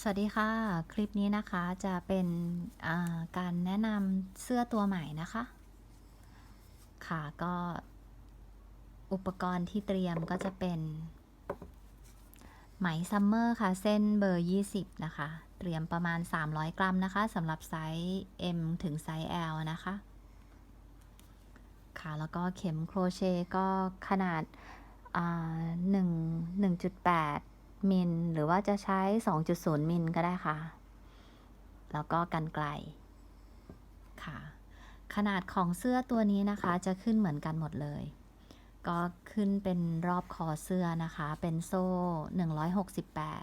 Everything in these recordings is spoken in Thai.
สวัสดีค่ะ คลิปนี้นะคะจะเป็นการแนะนำเสื้อตัวใหม่นะคะ ค่ะก็อุปกรณ์ที่เตรียมก็จะเป็น ไหมซัมเมอร์ค่ะ เส้นเบอร์ 20 นะคะ เตรียมประมาณ 300 กรัมนะคะสำหรับไซส์ M ถึงไซส์ L นะคะ ค่ะแล้วก็เข็มโครเชต์ก็ขนาดหนึ่งหนึ่งจุดแปด มิลหรือว่าจะใช้ 2.0 มิลก็ได้ค่ะ แล้วก็กันไกลค่ะ ขนาดของเสื้อตัวนี้นะคะ จะขึ้นเหมือนกันหมดเลย ก็ขึ้นเป็นรอบคอเสื้อนะคะ เป็นโซ่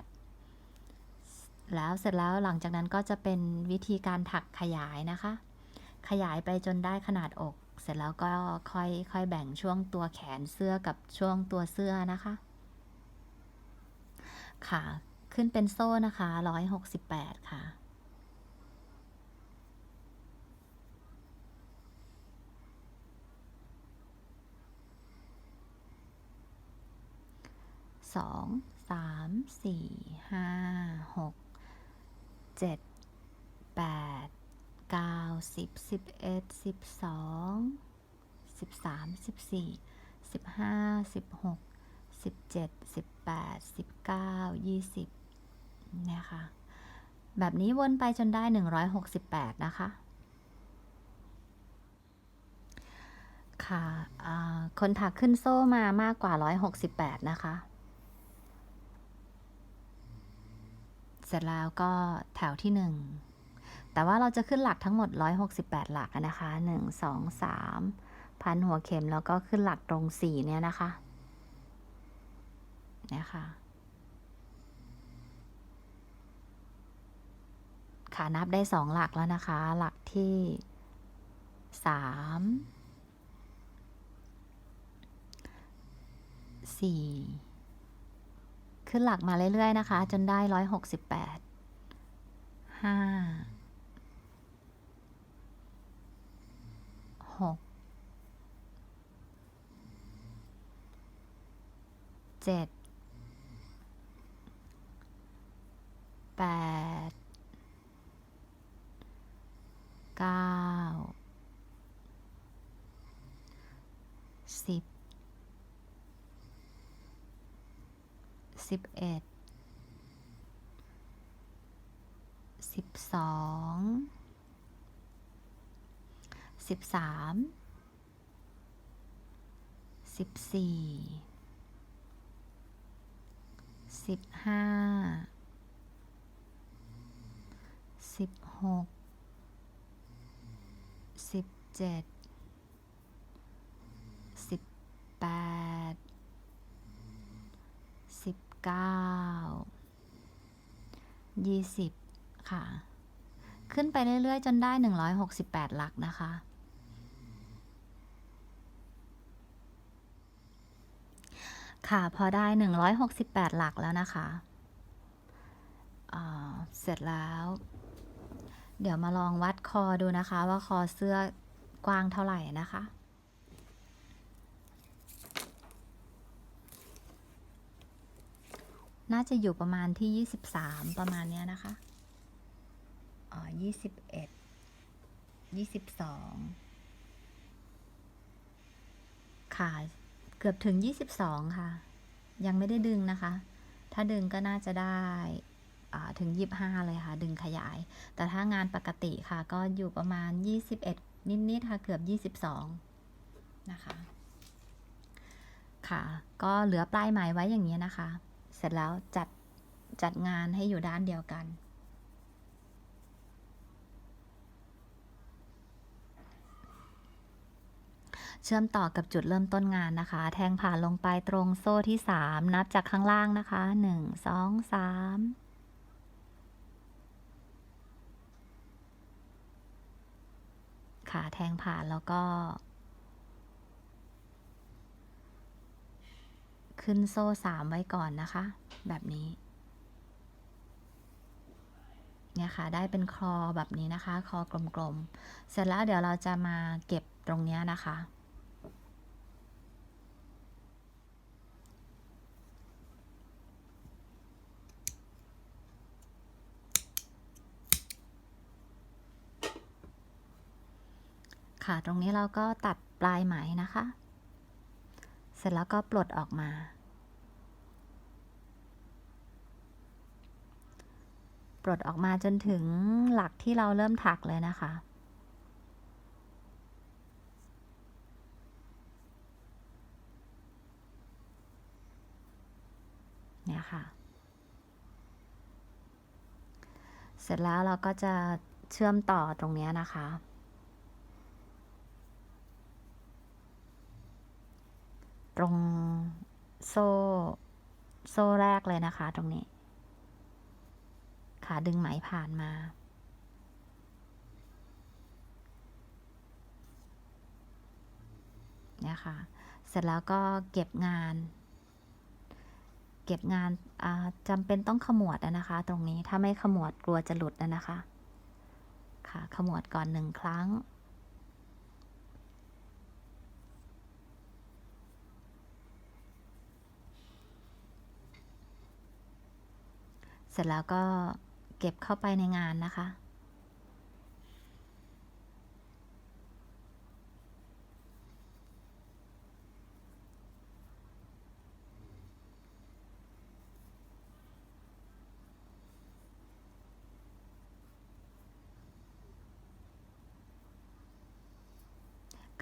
168 แล้วเสร็จแล้วหลังจากนั้นก็จะเป็นวิธีการถักขยายนะคะ ขยายไปจนได้ขนาดอก เสร็จแล้วก็ค่อยค่อยแบ่งช่วงตัวแขนเสื้อกับช่วงตัวเสื้อนะคะ ค่ะ ขึ้นเป็นโซ่นะคะ168ค่ะ สองสามสี่ห้าหกเจ็ดแปดเก้าสิบสิบเอ็ดสิบสองสิบสามสิบสี่สิบห้าสิบหก สิบเจ็ดสิบแปดสิบเก้ายี่สิบเนี่ยค่ะแบบนี้วนไปจนได้หนึ่งร้อยหกสิบแปดนะคะ ค่ะคนถักขึ้นโซ่มามากกว่าร้อยหกสิบแปดนะคะ เสร็จแล้วก็แถวที่หนึ่งแต่ว่าเราจะขึ้นหลักทั้งหมด 168 หลักอะนะคะ 1 2 3 พันหัวเข็มแล้วก็ขึ้นหลักตรง 4 เนี่ยนะคะ เนี่ยค่ะค่ะนับได้2หลักแล้วนะคะ หลักที่3 4ขึ้นหลักมาเรื่อย ๆ นะคะ จนได้168ห้าหกเจ็ด แปดเก้าสิบสิบเอ็ดสิบสองสิบสามสิบสี่สิบห้า สิบหกสิบเจ็ดสิบแปดสิบเก้ายี่สิบค่ะ ขึ้นไปเรื่อย ๆ จนได้168หกสิบแปดหลักนะคะ ค่ะพอได้168หกสิบแปดหลักแล้วนะคะ เสร็จแล้ว เดี๋ยวมาลองวัดคอดูนะคะ ว่าคอเสื้อกว้างเท่าไหร่นะคะ น่าจะอยู่ประมาณที่ 23 ประมาณเนี้ยนะคะ อ๋อยี่สิบเอ็ดยี่สิบสองค่ะ เกือบถึงยี่สิบสองค่ะ ยังไม่ได้ดึงนะคะ ถ้าดึงก็น่าจะได้ ถึงยี่บห้าเลยค่ะ ดึงขยาย แต่ถ้างานปกติค่ะ ก็อยู่ประมาณยี่สิบเอ็ดนิด ๆ ค่ะ เกือบยี่สิบสองนะคะ ค่ะ ก็เหลือปลายไหมไว้อย่างนี้นะคะ เสร็จแล้วจัด จัดงานให้อยู่ด้านเดียวกัน เชื่อมต่อกับจุดเริ่มต้นงานนะคะ แทงผ่านลงไปตรงโซ่ที่ 3 นับจากข้างล่างนะคะ 1 2 3 ขาแทงผ่านแล้วก็ ขึ้นโซ่สามไว้ก่อนนะคะ แบบนี้ เนี่ยค่ะ ได้เป็นคอแบบนี้นะคะ คอกลมๆ เสร็จแล้วเดี๋ยวเราจะมาเก็บตรงเนี้ยนะคะ ค่ะ ตรงนี้เราก็ตัดปลายไหมนะคะ เสร็จแล้วก็ปลดออกมา ปลดออกมาจนถึงหลักที่เราเริ่มถักเลยนะคะเนี่ยค่ะ เสร็จแล้วเราก็จะเชื่อมต่อตรงนี้นะคะ ตรงโซ่ โซ่แรกเลยนะคะ ตรงนี้ ขาดึงไหมผ่านมา เนี่ยค่ะ เสร็จแล้วก็เก็บงาน เก็บงานจำเป็นต้องขมวดนะคะ ตรงนี้ ถ้าไม่ขมวดกลัวจะหลุดนะคะ ค่ะ ขมวดก่อนหนึ่งครั้ง เสร็จแล้วก็เก็บเข้าไปในงานนะคะ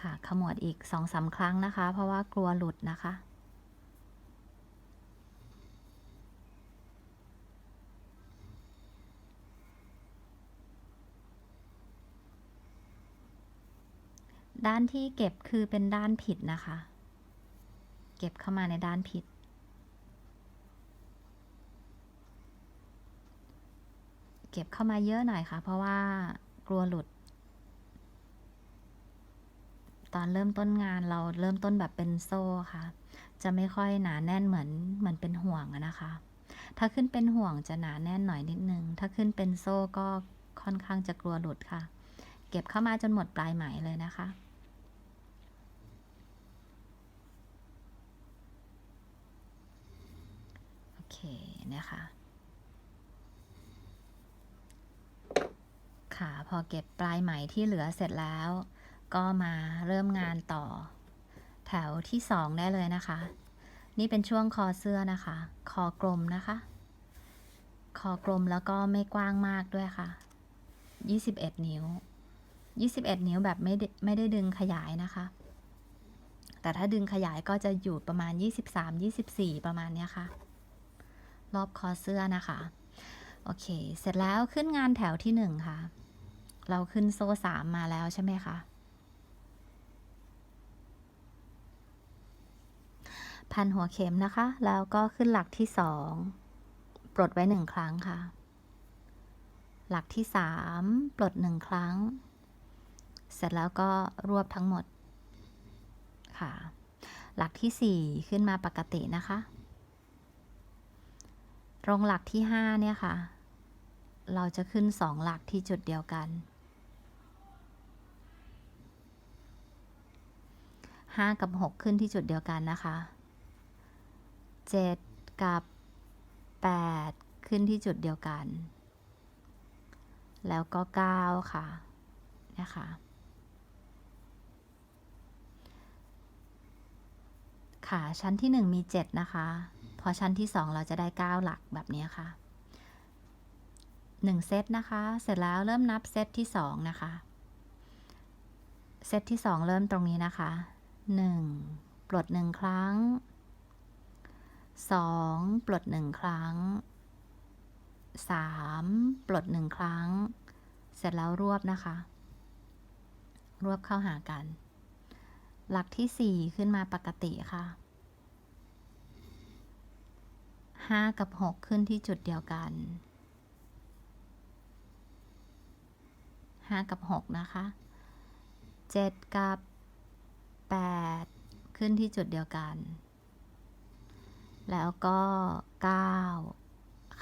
ค่ะขมวดอีกสองสามครั้งนะคะ เพราะว่ากลัวหลุดนะคะ ด้านที่เก็บคือเป็นด้านผิดนะคะ เก็บเข้ามาในด้านผิด เก็บเข้ามาเยอะหน่อยค่ะ เพราะว่ากลัวหลุด ตอนเริ่มต้นงานเราเริ่มต้นแบบเป็นโซ่ค่ะ จะไม่ค่อยหนาแน่นเหมือนเหมือนเป็นห่วงนะคะ ถ้าขึ้นเป็นห่วงจะหนาแน่นหน่อยนิดนึง ถ้าขึ้นเป็นโซ่ก็ค่อนข้างจะกลัวหลุดค่ะ เก็บเข้ามาจนหมดปลายไหมเลยนะคะ โอเคเนี่ยค่ะค่ะ พอเก็บปลายไหมที่เหลือเสร็จแล้ว ก็มาเริ่มงานต่อ แถวที่สองได้เลยนะคะ นี่เป็นช่วงคอเสื้อนะคะ คอกลมนะคะ คอกลมแล้วก็ไม่กว้างมากด้วยค่ะ 21 นิ้ว 21 นิ้วแบบไม่ได้ไม่ได้ดึงขยายนะคะแต่ถ้าดึงขยายก็จะอยู่ประมาณ 23 24 ประมาณเนี้ยค่ะ รอบคอเสื้อนะคะ โอเค เสร็จแล้วขึ้นงานแถวที่หนึ่งค่ะ เราขึ้นโซ่สามมาแล้วใช่ไหมคะพันหัวเข็มนะคะ แล้วก็ขึ้นหลักที่สองปลดไว้หนึ่งครั้งค่ะ หลักที่สามปลดหนึ่งครั้ง เสร็จแล้วก็รวบทั้งหมดค่ะ หลักที่สี่ขึ้นมาปกตินะคะ ตรงหลักที่ห้าเนี่ยค่ะ เราจะขึ้นสองหลักที่จุดเดียวกันห้ากับหกขึ้นที่จุดเดียวกันนะคะเจ็ดกับแปดขึ้นที่จุดเดียวกัน แล้วก็เก้าค่ะนะคะค่ะชั้นที่หนึ่งมีเจ็ดนะคะ พอชั้นที่สองเราจะได้เก้าหลักแบบนี้ค่ะหนึ่งเซตนะคะ เสร็จแล้วเริ่มนับเซตที่สองนะคะ เซตที่สองเริ่มตรงนี้นะคะหนึ่งปลดหนึ่งครั้งสองปลดหนึ่งครั้งสามปลดหนึ่งครั้ง เสร็จแล้วรวบนะคะ รวบเข้าหากัน หลักที่สี่ขึ้นมาปกติค่ะ ห้ากับหกขึ้นที่จุดเดียวกันห้ากับหกนะคะเจ็ดกับแปดขึ้นที่จุดเดียวกัน แล้วก็เก้า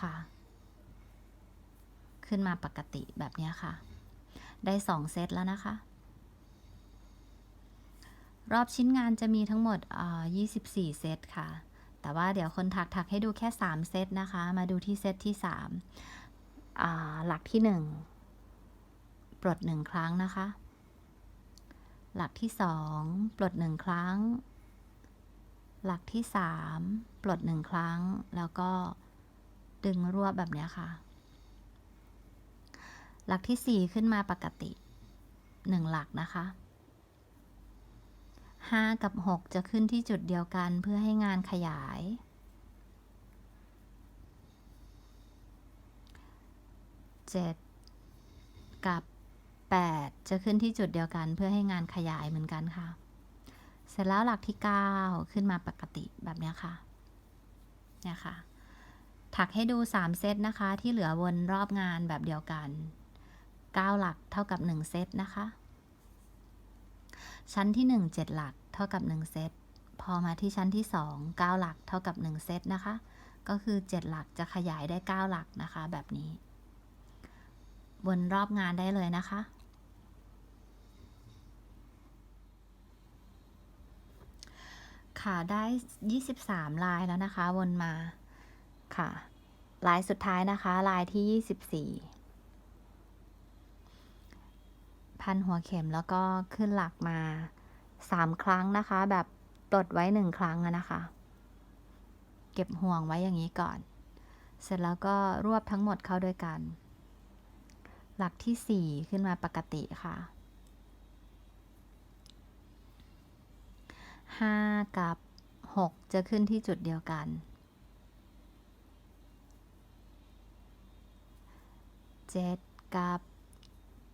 ค่ะ ขึ้นมาปกติแบบนี้ค่ะ ได้สองเซตแล้วนะคะ รอบชิ้นงานจะมีทั้งหมดอ่า24 เซตค่ะ แต่ว่าเดี๋ยวคนถักถักให้ดูแค่ 3 เซตนะคะ มาดูที่เซตที่3าหลักที่ 1 ปลด 1 ครั้งนะคะ หลักที่สองปลดหนึ่งครั้ง หลักที่สามปลดหนึ่งครั้ง แล้วก็ดึงรวบแบบนี้ค่ะ หลักที่สี่ขึ้นมาปกติหนึ่งหลักนะคะ ห้ากับหกจะขึ้นที่จุดเดียวกันเพื่อให้งานขยายเจ็ดกับแปดจะขึ้นที่จุดเดียวกันเพื่อให้งานขยายเหมือนกันค่ะ เสร็จแล้วหลักที่ 9 ขึ้นมาปกติแบบนี้ค่ะ เนี่ยค่ะ ถักให้ดู 3 เซตนะคะ ที่เหลือวนรอบงานแบบเดียวกัน 9 หลักเท่ากับ 1 เซตนะคะ ชั้นที่ 1 7 หลักเท่ากับ 1 เซต พอมาที่ชั้นที่ 2 9 หลักเท่ากับ 1 เซตนะคะ ก็คือ 7 หลักจะขยายได้ 9 หลักนะคะ แบบนี้ วนรอบงานได้เลยนะคะ ค่ะได้ 23 ลายแล้วนะคะ วนมาค่ะ ลายสุดท้ายนะคะ ลายที่ 24 พันหัวเข็มแล้วก็ขึ้นหลักมา 3 ครั้งนะคะ แบบปลดไว้ 1 ครั้งนะคะ เก็บห่วงไว้อย่างนี้ก่อน เสร็จแล้วก็รวบทั้งหมดเข้าด้วยกัน หลักที่ 4 ขึ้นมาปกติค่ะห้ากับหกจะขึ้นที่จุดเดียวกันเจ็ดกับ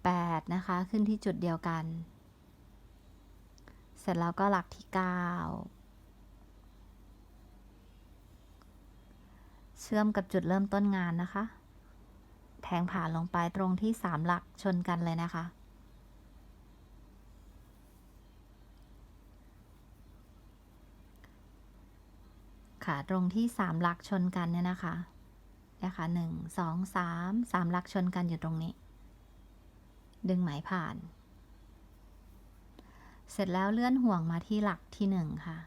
แปดนะคะ ขึ้นที่จุดเดียวกัน เสร็จแล้วก็หลักที่เก้าเชื่อมกับจุดเริ่มต้นงานนะคะ แทงผ่านลงไปตรงที่สามหลักชนกันเลยนะคะค่ะตรงที่สามหลักชนกันเนี่ยนะคะนี่ยค่ะหนึ่งสองสามสามหลักชนกันอยู่ตรงนี้ ดึงไหมผ่าน เสร็จแล้วเลื่อนห่วงมาที่หลักที่หนึ่งค่ะ